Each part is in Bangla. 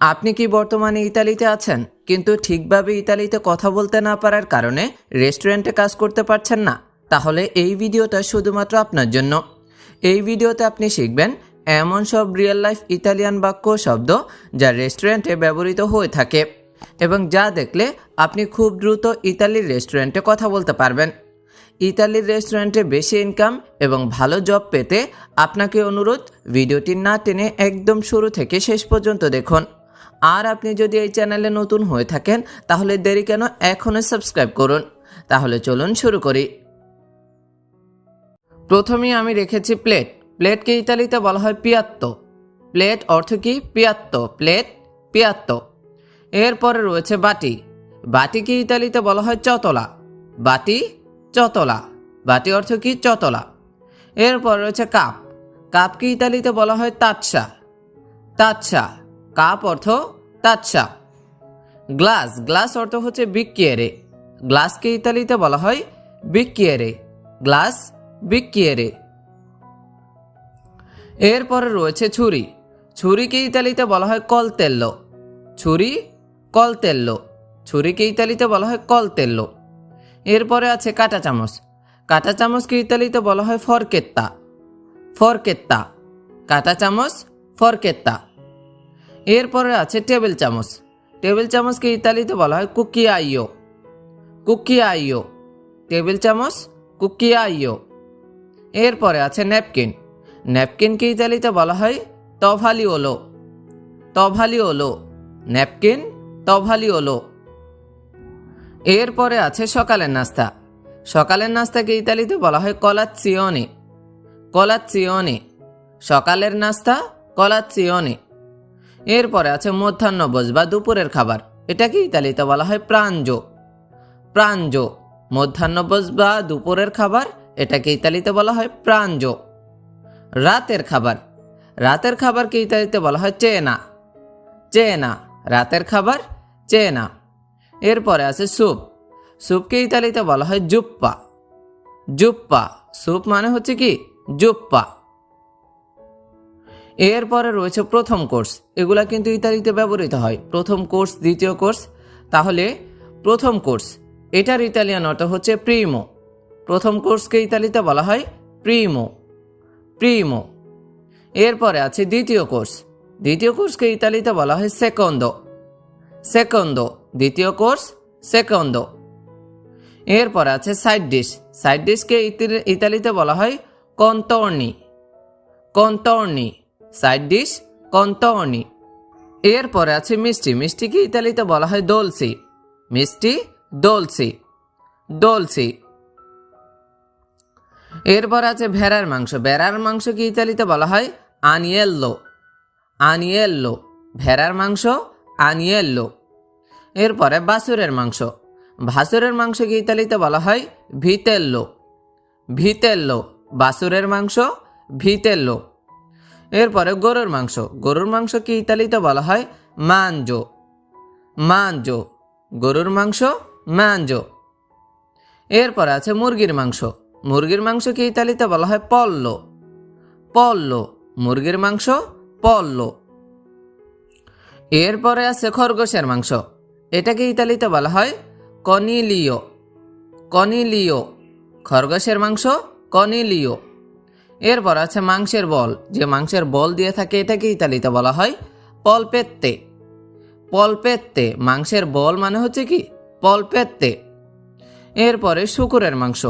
আপনি কি বর্তমানে ইতালিতে আছেন? কিন্তু ঠিকভাবে ইতালিতে কথা বলতে না পারার কারণে রেস্টুরেন্টে কাজ করতে পারছেন না। তাহলে এই ভিডিওটা শুধুমাত্র আপনার জন্য। এই ভিডিওতে আপনি শিখবেন এমন সব রিয়েল লাইফ ইতালিয়ান বাক্য শব্দ যা রেস্টুরেন্টে ব্যবহৃত হয়ে থাকে এবং যা দেখলে আপনি খুব দ্রুত ইতালির রেস্টুরেন্টে কথা বলতে পারবেন। ইতালির রেস্টুরেন্টে বেশি ইনকাম এবং ভালো জব পেতে আপনাকে অনুরোধ, ভিডিওটি না টেনে একদম শুরু থেকে শেষ পর্যন্ত দেখুন। আর আপনি যদি এই চ্যানেলে নতুন হয়ে থাকেন, তাহলে দেরি কেন এখনই সাবস্ক্রাইব করুন। তাহলে চলুন শুরু করি। প্রথমেই আমি রেখেছি প্লেট। প্লেটকে ইতালিতে বলা হয় পিয়াত্তো প্লেট অর্থ কি? পিয়াত্তো প্লেট পিয়াত্তো এরপরে রয়েছে বাটি। বাটিকে ইতালিতে বলা হয় চতলা বাটি চতলা বাটি অর্থ কি? চতলা এরপর রয়েছে কাপ। কাপকে ইতালিতে বলা হয় তাৎসা তাৎসা কাপ অর্থ তাৎসা গ্লাস গ্লাস অর্থ হচ্ছে বিক্কিয়েরে গ্লাসকে ইতালিতে বলা হয় বিক্কিয়েরে গ্লাস বিক্কিয়েরে এরপরে রয়েছে ছুরি। ছুরিকে ইতালিতে বলা হয় কলতেল্লো। ছুরি, কলতেল্লো। ছুরিকে ইতালিতে বলা হয় কলতেল্লো। এরপরে আছে কাঁটা চামচ। কাঁটা চামচকে ইতালিতে বলা হয় ফরকেত্তা। ফরকেত্তা। কাঁটা চামচ, ফরকেত্তা। এরপরে আছে টেবিল চামচ। টেবিল চামচকে ইতালিতে বলা হয় কুকিয়াইও কুকিয়াইও টেবিল চামচ কুকিয়াইও এরপরে আছে ন্যাপকিন। ন্যাপকিনকে ইতালিতে বলা হয় তভালিওলো। তভালিওলো। ন্যাপকিন, তভালিওলো। এরপরে আছে সকালের নাস্তা। সকালের নাস্তাকে ইতালিতে বলা হয় কলাচ্চিওনে কলাচ্চিওনে সকালের নাস্তা কলাচ্চিওনে এরপরে আছে মধ্যাহ্নভোজ বা দুপুরের খাবার। এটাকে ইতালিতে বলা হয় প্রাঞ্জো। প্রাঞ্জো মধ্যাহ্নভোজ বা দুপুরের খাবার এটাকে ইতালিতে বলা হয় প্রাঞ্জো। রাতের খাবার, রাতের খাবারকে ইতালিতে বলা হয় চেনা। চেনা, রাতের খাবার, চেনা। এরপরে আছে স্যুপ স্যুপকে ইতালিতে বলা হয় জুপ্পা। জুপ্পা, স্যুপ মানে হচ্ছে কি? জুপ্পা। এরপরে রয়েছে প্রথম কোর্স। এগুলা কিন্তু ইতালিতে ব্যবহৃত হয়। প্রথম কোর্স, দ্বিতীয় কোর্স। তাহলে প্রথম কোর্স, এটার ইতালিয়ান অর্থ হচ্ছে প্রিমো প্রথম কোর্সকে ইতালিতে বলা হয় প্রিমো প্রিমো এরপরে আছে দ্বিতীয় কোর্স। দ্বিতীয় কোর্সকে ইতালিতে বলা হয় সেকন্দো সেকন্দো দ্বিতীয় কোর্স সেকন্দো এরপরে আছে সাইড ডিশ সাইড ডিশকে ইতি- ইতালিতে বলা হয় কন্তর্নি কন্তর্নি সাইড ডিশ কন্তর্নি এরপরে আছে মিষ্টি। মিষ্টিকে ইতালিতে বলা হয় দোলসি মিষ্টি দোলসি দোলসি এরপর আছে ভেড়ার মাংস। ভেড়ার মাংসকে ইতালিতে বলা হয় আনিয়েল্লো। আনিয়েল্লো। ভেড়ার মাংস, আনিয়েল্লো। এরপরে বাসুরের মাংস। ভাসুরের মাংসকে ইতালিতে বলা হয় ভিতেল্লো। ভিতেল্লো। বাসুরের মাংস, ভিতেল্লো। এরপরে গরুর মাংস। গরুর মাংসকে ইতালিতে বলা হয়? মানজো মানজো গরুর মাংস মানজো এরপর আছে মুরগির মাংস। মুরগির মাংসকে ইতালিতে বলা হয়? পল্ল। পল্ল। মুরগির মাংস, পল্ল। এরপরে আছে খরগোশের মাংস। এটাকে ইতালিতে বলা হয়? কনিলিও। কনিলিও। খরগোশের মাংস, কনিলিও। এরপর আছে মাংসের বল। যে মাংসের বল দিয়ে থাকে এটাকে ইতালিতে বলা হয় পলপেত্তে। পলপেত্তে, মাংসের বল মানে হচ্ছে কি? পলপেত্তে। এরপরে শুকুরের মাংস।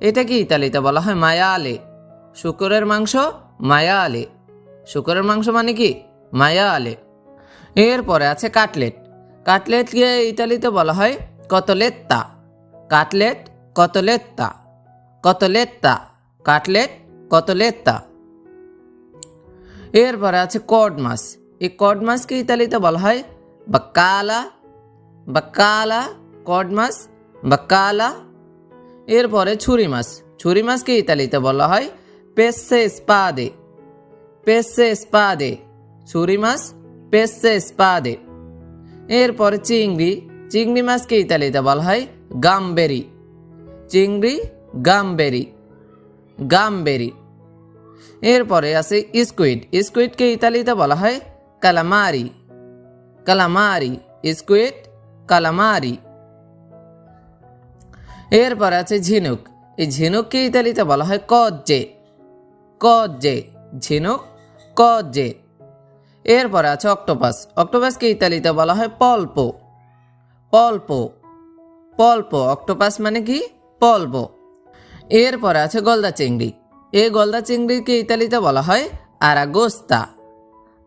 এটাকে ইতালিতে বলা হয় মায়া মায়ালে। শুকুরের মাংস মায়া মায়ালে। শুকুরের মাংস মানে কি? মায়া মায়ালে। এরপরে আছে কাটলেট। কাটলেটকে ইতালিতে বলা হয়? কতলেত্তা। কাটলেট কতলেত্তা। কতলেত্তা। কাটলেট কতলেত্তা এরপরে আছে কড মাছ এই কড মাছকে ইতালিতে বলা হয় বাক্কালা বাক্কালা কড মাছ বাক্কালা। এরপরে ছুরি মাছ ছুরি মাছকে ইতালিতে বলা হয় পেসে স্পাদে। পেসে স্পাদে। ছুরি মাছ পেসে স্পাদে। এরপরে চিংড়ি। চিংড়ি মাছকে ইতালিতে বলা হয় গামবেরি। চিংড়ি, গামবেরি। গামবেরি। এরপরে আছে স্কুইড স্কুইডকে ইতালিতে বলা হয় কালামারি কালামারি স্কুইড কালামারি এরপর আছে ঝিনুক। এই ঝিনুককে ইতালিতে বলা হয় কজ্জে কজ্জে ঝিনুক কজ্জে এরপর আছে অক্টোপাস অক্টোপাসকে ইতালিতে বলা হয় পল্প পল্প পল্প অক্টোপাস মানে কি? পল্প এরপরে আছে গলদা চিংড়ি। এই গলদা চিংড়িকে ইতালিতে বলা হয়? আরাগোস্তা।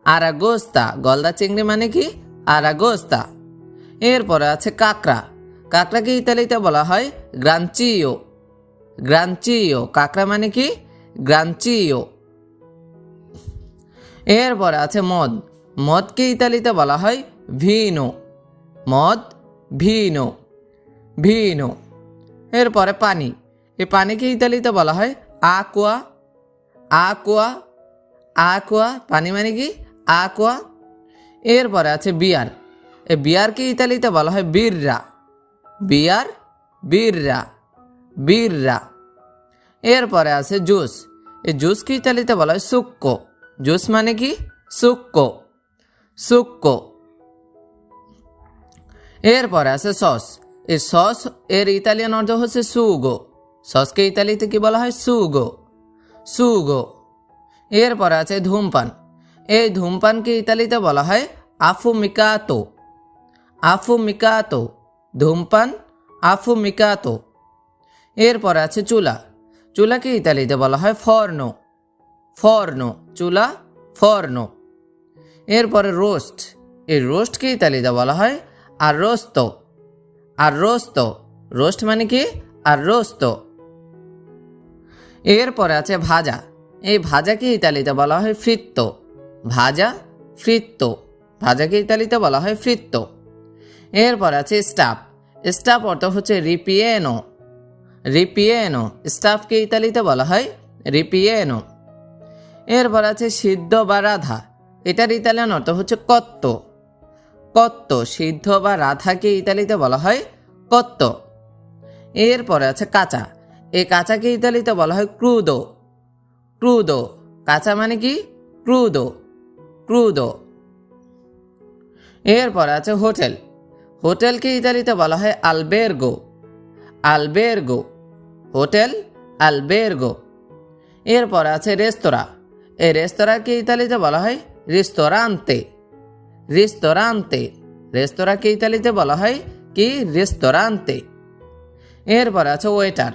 আরাগোস্তা, গলদা চিংড়ি মানে কি? আরাগোস্তা। এরপরে আছে কাঁকড়া। কাঁকড়াকে ইতালিতে বলা হয়? গ্রাঞ্চিও। গ্রাঞ্চিও, কাঁকড়া মানে কি? গ্রাঞ্চিও। এরপরে আছে মদ। মদকে ইতালিতে বলা হয়? ভিনো। মদ, ভিনো। ভিনো। এরপরে পানি। এই পানিকে ইতালিতে বলা হয়? আকুয়া আকুয়া আকুয়া পানি মানে কি? আকুয়া এরপরে আছে বিয়ার এই বিয়ারকে ইতালিতে বলা হয় বীররা বিয়ার বীররা বীররা এরপরে আছে জুস এই জুসকে ইতালিতে বলা হয় সুক্কো জুস মানে কি? সুক্কো সুক্কো এরপরে আছে সস এই সস এর ইতালিয়ান অর্থ হচ্ছে সুগো সসকে ইতালিতে কি বলা হয়? সুগো। সুগো। এরপরে আছে ধূমপান। এই ধূমপানকে ইতালিতে বলা হয় আফুমিকাতো। আফুমিকাতো। ধূমপান আফুমিকাতো। এরপরে আছে চুলা। চুলাকে ইতালিতে বলা হয় ফর্নো। ফর্নো। চুলা, ফর্নো। এরপরে রোস্ট। এই রোস্টকে ইতালিতে বলা হয় আর রোস্ত আর রোস্ত রোস্ট মানে কি? আর রোস্ত এরপরে আছে ভাজা। এই ভাজাকে ইতালিতে বলা হয় ফ্রিত্তো। ভাজা, ফ্রিত্তো। ভাজাকে ইতালিতে বলা হয় ফ্রিত্তো। এরপর আছে স্টাফ। স্টাফ অর্থ হচ্ছে রিপিয়েনো। রিপিয়েনো, স্টাফকে ইতালিতে বলা হয় রিপিয়েনো। এরপর আছে সিদ্ধ বা রাধা। এটার ইতালিয়ান অর্থ হচ্ছে কত্ত। কত্ত, সিদ্ধ বা রাধাকে ইতালিতে বলা হয় কত্ত। এরপরে আছে কাঁচা। এই কাঁচাকে ইতালিতে বলা হয় ক্রুদো ক্রুদো কাঁচা মানে কি? ক্রুদো ক্রুদো এরপর আছে হোটেল। হোটেলকে ইতালিতে বলা হয় আলবেরগো আলবেরগো হোটেল আলবেরগো এরপর আছে রেস্তোরাঁ। এই রেস্তোরাঁকে ইতালিতে বলা হয় রেস্তোরান্তে রেস্তোরান্তে রেস্তোরাঁকে ইতালিতে বলা হয় কি? রেস্তোরান্তে এরপর আছে ওয়েটার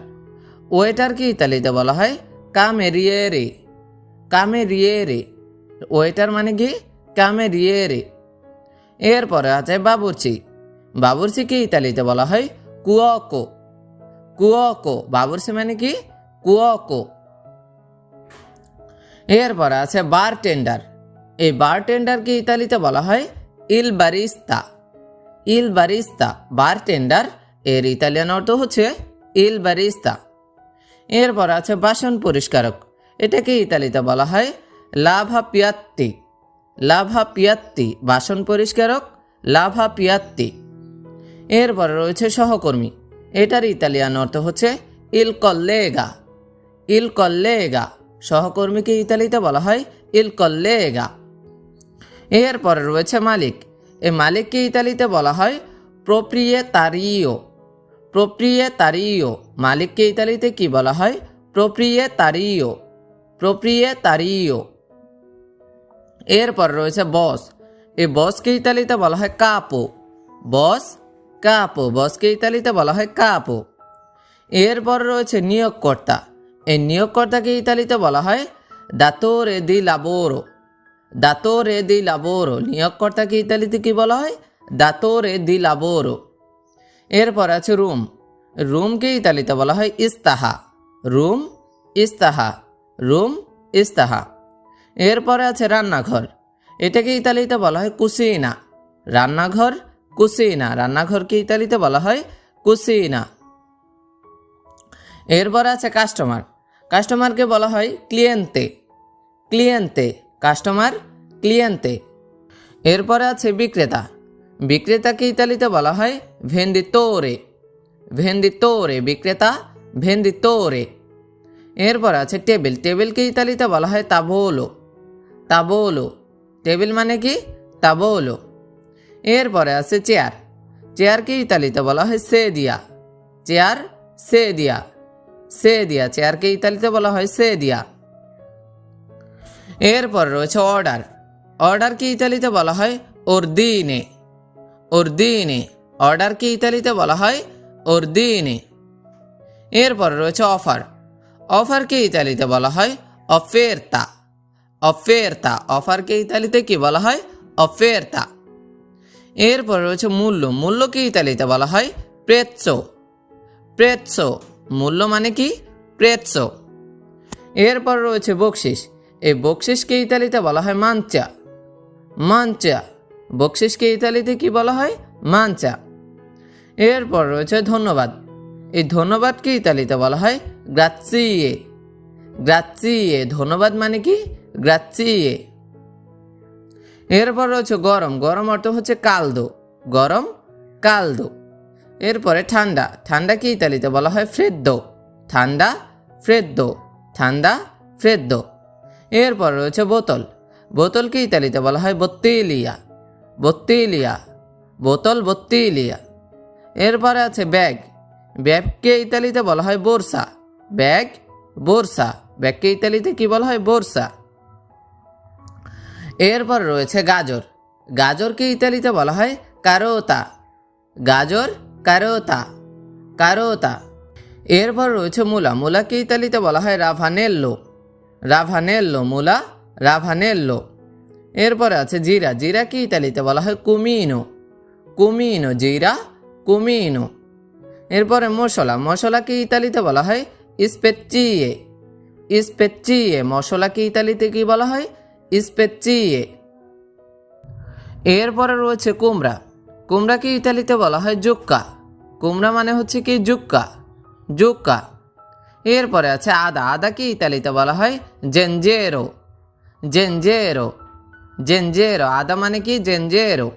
ওয়েটারকে ইতালিতে বলা হয় কামেরিয়েরে। কামেরিয়েরে। ওয়েটার মানে কি? কামেরিয়েরে। এরপরে আছে বাবুর্চি। বাবুর্চিকে ইতালিতে বলা হয় কুয়কো। কুয়কো। বাবুর্চি মানে কি? কুয়কো। এরপরে আছে বার টেন্ডার এই বার টেন্ডারকে ইতালিতে বলা হয় ইল বারিস্তা ইল বারিস্তা বার টেন্ডার এর ইতালিয়ান অর্থ হচ্ছে ইল বারিস্তা এরপর আছে বাসন পরিষ্কারক। এটাকে ইতালিতে বলা হয় লাভা পিয়াত্তি। লাভা পিয়াত্তি, বাসন পরিষ্কারক, লাভা পিয়াত্তি। এরপরে রয়েছে সহকর্মী। এটার ইতালিয়ান অর্থ হচ্ছে ইল কল্লেগা। ইল কল্লেগা, সহকর্মীকে ইতালিতে বলা হয় ইল কল্লেগা। এরপরে রয়েছে মালিক। এই মালিককে ইতালিতে বলা হয় প্রপ্রিয়ে তারিও প্রপ্রিয়ে তারিও মালিককে ইতালিতে কি বলা হয়? প্রপ্রিয়ে তারিও প্রপ্রিয়ে তারিও এরপর রয়েছে বস। এই বসকে ইতালিতে বলা হয় কাপো। বস, কাপো। বসকে ইতালিতে বলা হয় কাপো। এরপর রয়েছে নিয়োগকর্তা। এই নিয়োগকর্তাকে ইতালিতে বলা হয় দাতোরে দি লাবোরো। দাতোরে দি লাবোরো। নিয়োগকর্তাকে ইতালিতে কি বলা হয়? দাতোরে দি লাবোরো। এরপর আছে রুম। রুমকে ইতালিতে বলা হয় ইস্তাহা। রুম ইস্তাহা। রুম, ইস্তাহা। এরপরে আছে রান্নাঘর। এটাকে ইতালিতে বলা হয় কুসিনা। রান্নাঘর, কুসিনা। রান্নাঘরকে ইতালিতে বলা হয় কুসিনা। এরপর আছে কাস্টমার। কাস্টমারকে বলা হয় ক্লিয়েন্তে। ক্লিয়েন্তে। কাস্টমার, ক্লিয়েন্তে। এরপরে আছে বিক্রেতা। বিক্রেতাকে ইতালিতে বলা হয় ভেন্দিতোরে ভেন্দিতোরে বিক্রেতা ভেন্দিতোরে এরপর আছে টেবিল। টেবিলকে ইতালিতে বলা হয় তাবোলো। তাবোলো। টেবিল মানে কি? তাবোলো। এরপরে আছে চেয়ার। চেয়ারকে ইতালিতে বলা হয় সে দিয়া চেয়ার সে দিয়া সে দিয়া চেয়ারকে ইতালিতে বলা হয় সে দিয়া এরপর রয়েছে অর্ডার। অর্ডারকে ইতালিতে বলা হয় ওরদিনে ওরদিনে অর্ডারকে ইতালিতে বলা হয়? ওরদিনে এরপর রয়েছে অফার। অফারকে ইতালিতে বলা হয়? অফেরতা। অফেরতা। অফারকে ইতালিতে কি বলা হয়? অফেরতা। এরপর রয়েছে মূল্য। মূল্যকে ইতালিতে বলা হয়? প্রেৎসো। প্রেৎসো। মূল্য মানে কি? প্রেৎসো। এরপর রয়েছে বকশিস এই বকশিসকে ইতালিতে বলা হয়? মাঞ্চা। মাঞ্চা। বকশিসকে ইতালিতে কি বলা হয়? মাঞ্চা। এরপর রয়েছে ধন্যবাদ। এই ধন্যবাদকে ইতালিতে বলা হয় গ্রাৎসিয়ে গ্রাৎসিয়ে ধন্যবাদ মানে কি? গ্রাৎসিয়ে এরপর রয়েছে গরম। গরম অর্থ হচ্ছে কালদো। গরম, কালদো। এরপরে ঠান্ডা। ঠান্ডাকে ইতালিতে বলা হয় ফ্রেদ্দো। ঠান্ডা ফ্রেদ্দো। ঠান্ডা, ফ্রেদ্দো। এরপর রয়েছে বোতল। বোতলকে ইতালিতে বলা হয় বত্তিলিয়া। বত্তিলিয়া, বোতল বত্তিলিয়া। এরপরে আছে ব্যাগ। ব্যাগকে ইতালিতে বলা হয় বোরসা। ব্যাগ, বোরসা। ব্যাগকে ইতালিতে কি বলা হয়? বোরসা। এরপর রয়েছে গাজর। গাজরকে ইতালিতে বলা হয় কারোতা। গাজর, কারোতা। কারোতা। এরপর রয়েছে মূলা। মূলাকে ইতালিতে বলা হয় রাভানেল্লো। রাভানেল্লো, মূলা রাভানেল্লো। এরপরে আছে জিরা। জিরা কি ইতালিতে বলা হয়? কুমিনো। কুমিনো, জিরা, কুমিনো। এরপরে মশলা। মশলাকে ইতালিতে বলা হয়? ইস্পেচিয়ে। ইস্পেচিয়ে। মশলাকে ইতালিতে কি বলা হয়? ইস্পেচিয়ে। এরপরে রয়েছে কুমড়া। কুমড়াকে ইতালিতে বলা হয়? জুক্কা। কুমড়া মানে হচ্ছে কি? জুক্কা। জুক্কা। এরপরে আছে আদা। আদাকে ইতালিতে বলা হয়? জেনজেরো। জেনজেরো। জেনজেরো, আদা মানে কি জেনজেরো?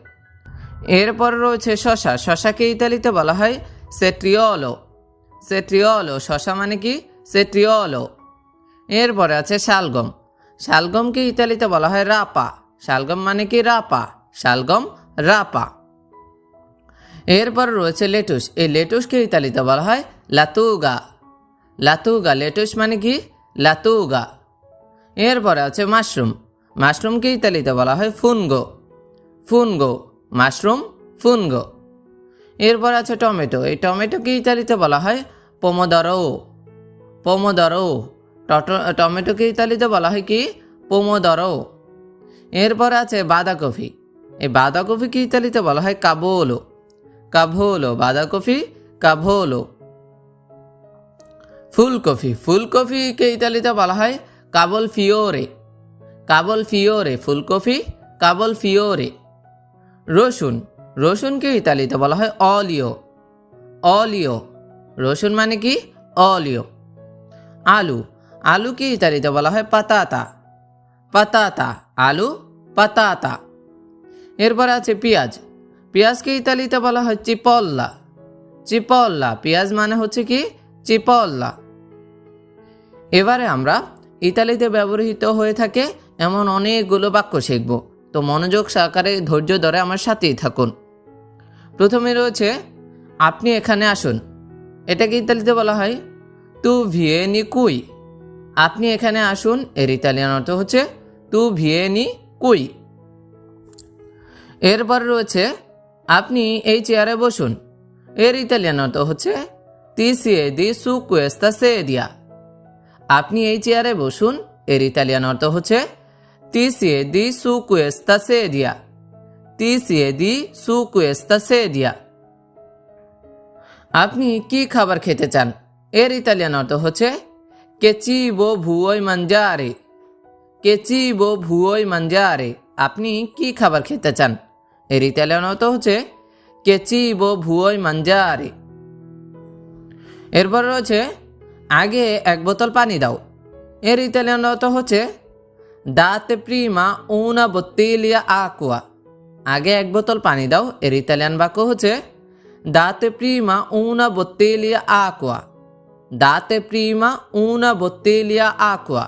এরপর রয়েছে শশা। শশাকে ইতালিতে বলা হয় সেট্রিওলো। সেট্রিওলো, শশা মানে কি? সেট্রিওলো। এরপরে আছে শালগম। শালগমকে ইতালিতে বলা হয় রাপা। শালগম মানে কি রাপা? শালগম, রাপা। এরপর রয়েছে লেটুস। এই লেটুসকে ইতালিতে বলা হয় লাতুগা। লাতুগা, লেটুস মানে কি? লাতুগা। এরপরে আছে মাশরুম। মাশরুমকে ইতালিতে বলা হয় ফুনগো? ফুনগো। মাশরুম, ফুনগো। এরপর আছে টমেটো। এই টমেটোকে ইতালিতে বলা হয়? পোমোদরো। পোমোদরো। টমেটোকে ইতালিতে বলা হয় কি? পোমোদরো। এরপর আছে বাঁধাকপি। এই বাঁধাকপিকে ইতালিতে বলা হয়? কাবোলো। কাভোলো বাঁধাকপি কাভোলো ফুলকপি। ফুলকপিকে ইতালিতে বলা হয়? কাবল ফিওরে। কাবল ফিওরে, ফুলকপি, কাবল ফিওরে। রসুন, রসুনকে ইতালিতে বলা হয় অলিও। অলিও, রসুন মানে কি? অলিও। আলু, আলুকে ইতালিতে বলা হয় পাতাতা। পাতাতা, আলু, পাতাতা। এরপর আছে পেঁয়াজ। পেঁয়াজকে ইতালিতে বলা হয় চিপল্লা। চিপল্লা, পেঁয়াজ মানে হচ্ছে কি? চিপল্লা। এবারে আমরা ইতালিতে ব্যবহৃত হয়ে থাকে এমন অনেকগুলো বাক্য শিখব। তো মনোযোগ সহকারে ধৈর্য ধরে আমার সাথেই থাকুন। প্রথমে রয়েছে, আপনি এখানে আসুন। এটাকে ইতালিতে বলা হয়? তু ভিয়েনি কুই। আপনি এখানে আসুন। এর ইতালিয়ান অর্থ হচ্ছে, তু ভিয়েনি কুই। এরপর রয়েছে, আপনি এই চেয়ারে বসুন। এর ইতালিয়ান অর্থ হচ্ছে তিসিয়ে দি সু কুয়েস্তা সে দিয়া আপনি এই চেয়ারে বসুন। এর ইতালিয়ান অর্থ হচ্ছে সু কুয়েস্তা সে দিয়া তিসিয়ে দি সু কুয়েস্তা দিয়া আপনি কি খাবার খেতে চান? এর ইতালিয়ান অর্থ হচ্ছে কেচি কেচিবো ভুয়োই মাঞ্জারে। কেচিবো ভুয়োই মাঞ্জারে। আপনি কি খাবার খেতে চান? এর ইতালিয়ান অর্থ হচ্ছে কেচিবো ভুয়োই মাঞ্জারে। এরপর রয়েছে, আগে এক বোতল পানি দাও। এর ইতালিয়ান অর্থ হচ্ছে দাতে প্রিমা উনা বত্তিলিয়া আকুয়া আগে এক বোতল পানি দাও এর ইতালিয়ান বাক্য হচ্ছে দাতে প্রিমা উনা বত্তিলিয়া আকুয়া দাতে প্রিমা উনা বত্তিলিয়া আকুয়া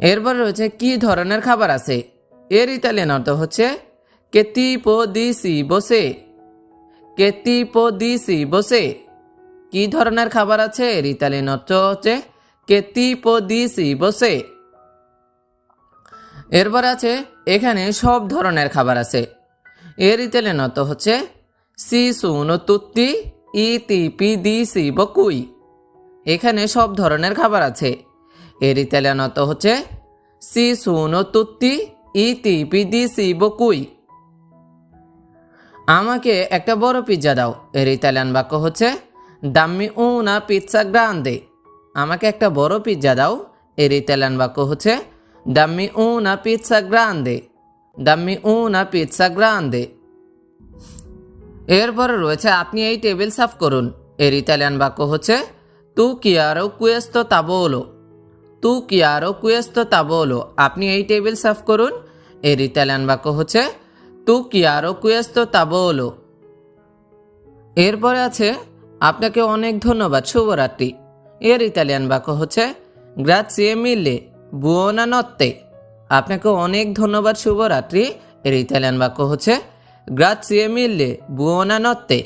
এরপর রয়েছে কি ধরনের খাবার আছে এর ইতালিয়ান অর্থ হচ্ছে কে tipo di বসে tipo di বসে কি ধরনের খাবার আছে এর ইতালিয়ান অর্থ হচ্ছে tipo di বসে এরপর আছে, এখানে সব ধরনের খাবার আছে। এর ইতালিয়ান অর্থ হচ্ছে, সি সুনো তুত্তি, ই তি পি দি সি বকুই এখানে সব ধরনের খাবার আছে। এর ইতালিয়ান অর্থ হচ্ছে, সি সুনো তুত্তি, ই তি পি দি সি বকুই আমাকে একটা বড় পিৎজা দাও। এর ইতালিয়ান বাক্য হচ্ছে, দাম্মি উনা পিৎজা গ্রান্দে। আমাকে একটা বড় পিৎজা দাও। এর ইতালিয়ান বাক্য হচ্ছে দাম্মি উনা পিৎজা গ্রান্দে দাম্মি উনা পিৎজা গ্রান্দে এরপরে রয়েছে, আপনি এই টেবিল সাফ করুন। এর ইতালিয়ান বাক্য হচ্ছে তু কিয়ারো কুয়েস্তো তাবোলো তু কিয়ারো কুয়েস্তো তাবোলো আপনি এই টেবিল সাফ করুন। এর ইতালিয়ান বাক্য হচ্ছে তু কিয়ারো কুয়েস্তো তাবোলো এরপরে আছে, আপনাকে অনেক ধন্যবাদ, শুভরাত্রি. এর ইতালিয়ান বাক্য হচ্ছে গ্রাচিয়ে মিলে বুয়োনা নত্তে। আপনাকে অনেক ধন্যবাদ, শুভরাত্রি। এর ইতালিয়ান বাক্য হচ্ছে গ্রাচিয়ে মিলে বুয়োনা নত্তে।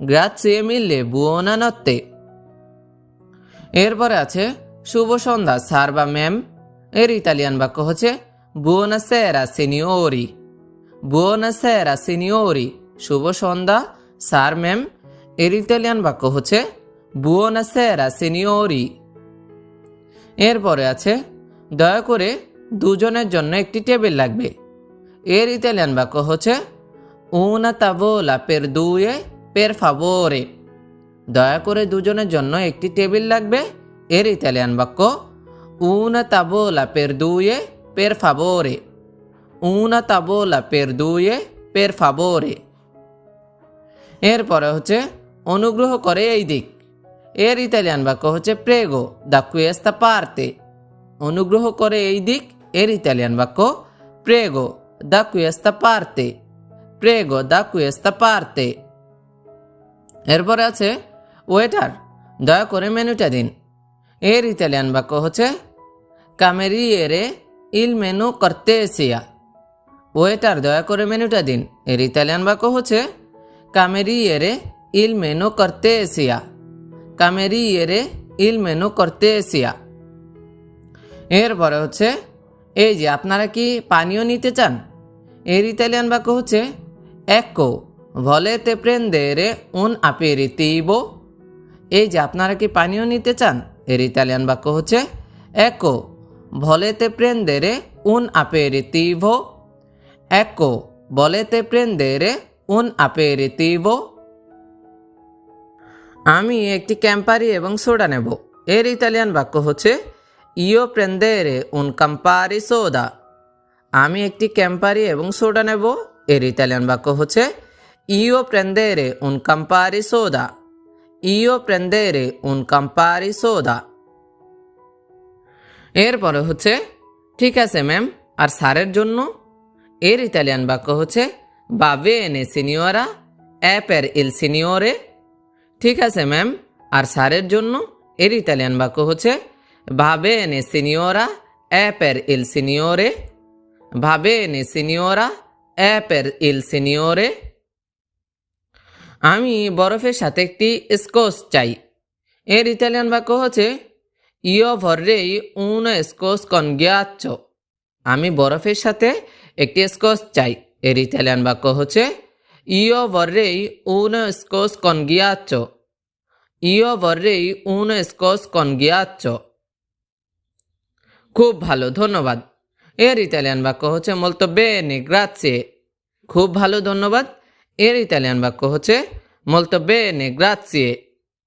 গ্রাচিয়ে মিলে বুয়োনা নত্তে। এরপরে আছে, শুভ সন্ধ্যা স্যার বা ম্যাম এর ইতালিয়ান বাক্য হচ্ছে বুয়োনা সেরা সিনিওরি বুয়োনা সেরা সিনিওরি শুভ সন্ধ্যা স্যার ম্যাম এর ইতালিয়ান বাক্য হচ্ছে বুয়োনা সেরা সিনিওরি এরপরে আছে দয়া করে দুজনের জন্য একটি টেবিল লাগবে। এর ইতালিয়ান বাক্য হচ্ছে, una tavola per due, per favore. দয়া করে দুজনের জন্য একটি টেবিল লাগবে। এর ইতালিয়ান বাক্য, una tavola per due, per favore. Una tavola per due, per favore. এরপরে হচ্ছে, অনুগ্রহ করে এই দিক. এর ইতালিয়ান বাক্য হচ্ছে প্রেগো দা কুয়েস্তা পার্তে অনুগ্রহ করে এই দিক, এর ইতালিয়ান বাক্য প্রেগো দা কুয়েস্তা পার্তে প্রেগো দা কুয়েস্তা পার্তে এরপরে আছে ওয়েটার দয়া করে মেনুটা দিন। এর ইতালিয়ান বাক্য হচ্ছে কামেরিয়েরে ইল মেনু কর্তেসিয়া ওয়েটার দয়া করে মেনুটা দিন। এর ইতালিয়ান বাক্য হচ্ছে কামেরিয়েরে ইল মেনু কর্তেসিয়া কামেরিয়েরে ইল মেনু কর্তেসিয়া এরপরে হচ্ছে, এই যে আপনারা কি পানীয় নিতে চান? এর ইতালিয়ান বাক্য হচ্ছে একো ভলেতে প্রেন্দেরে উন আপিরিতিবো এই যে আপনারা কি পানীয় নিতে চান? এর ইতালিয়ান বাক্য হচ্ছে একো ভলেতে প্রেন্দেরে উন আপিরিতিভো একো বলেতে প্রেন্দেরে উন আপিরিতিভো আমি একটি ক্যাম্পারি এবং সোডা নেব। এর ইতালিয়ান বাক্য হচ্ছে ইও প্রেন্দেরে উন কাম্পারি সোদা। আমি একটি ক্যাম্পারি এবং সোডা নেব। এর ইতালিয়ান বাক্য হচ্ছে ইও প্রেন্দেরে উন কাম্পারি সোদা। ইও প্রেন্দেরে উন কাম্পারি সোদা। এরপরে হচ্ছে, ঠিক আছে ম্যাম, আর স্যারের জন্য? এর ইতালিয়ান বাক্য হচ্ছে বাবে এনে সিনিয়রা অ্যাপের ইল সিনিয়রে ঠিক আছে ম্যাম, আর স্যারের জন্য? এর ইতালিয়ান বাক্য হচ্ছে ভাবে এনে সিনিয়রা অ্যাপের ইল সিনিয়রে ভাবে এনে সিনিয়রা অ্যাপের ইল সিনিয়রে আমি বরফের সাথে একটি স্কোচ চাই এর ইতালিয়ান বাক্য হচ্ছে ইও ভর্রেই উন স্কোচ কনগিয়াচ্ছ আমি বরফের সাথে একটি স্কোচ চাই এর ইতালিয়ান বাক্য হচ্ছে ইও ভর্রেই উন স্কোচ কনগিয়াচ্ছ ইও ভর্রেই উন স্কোচ কনগিয়াচ্ছ খুব ভালো, ধন্যবাদ। এর ইতালিয়ান বাক্য হচ্ছে মলতো বেনে গ্রাচে খুব ভালো, ধন্যবাদ। এর ইতালিয়ান বাক্য হচ্ছে মলতো বেনে গ্রাচ্ছে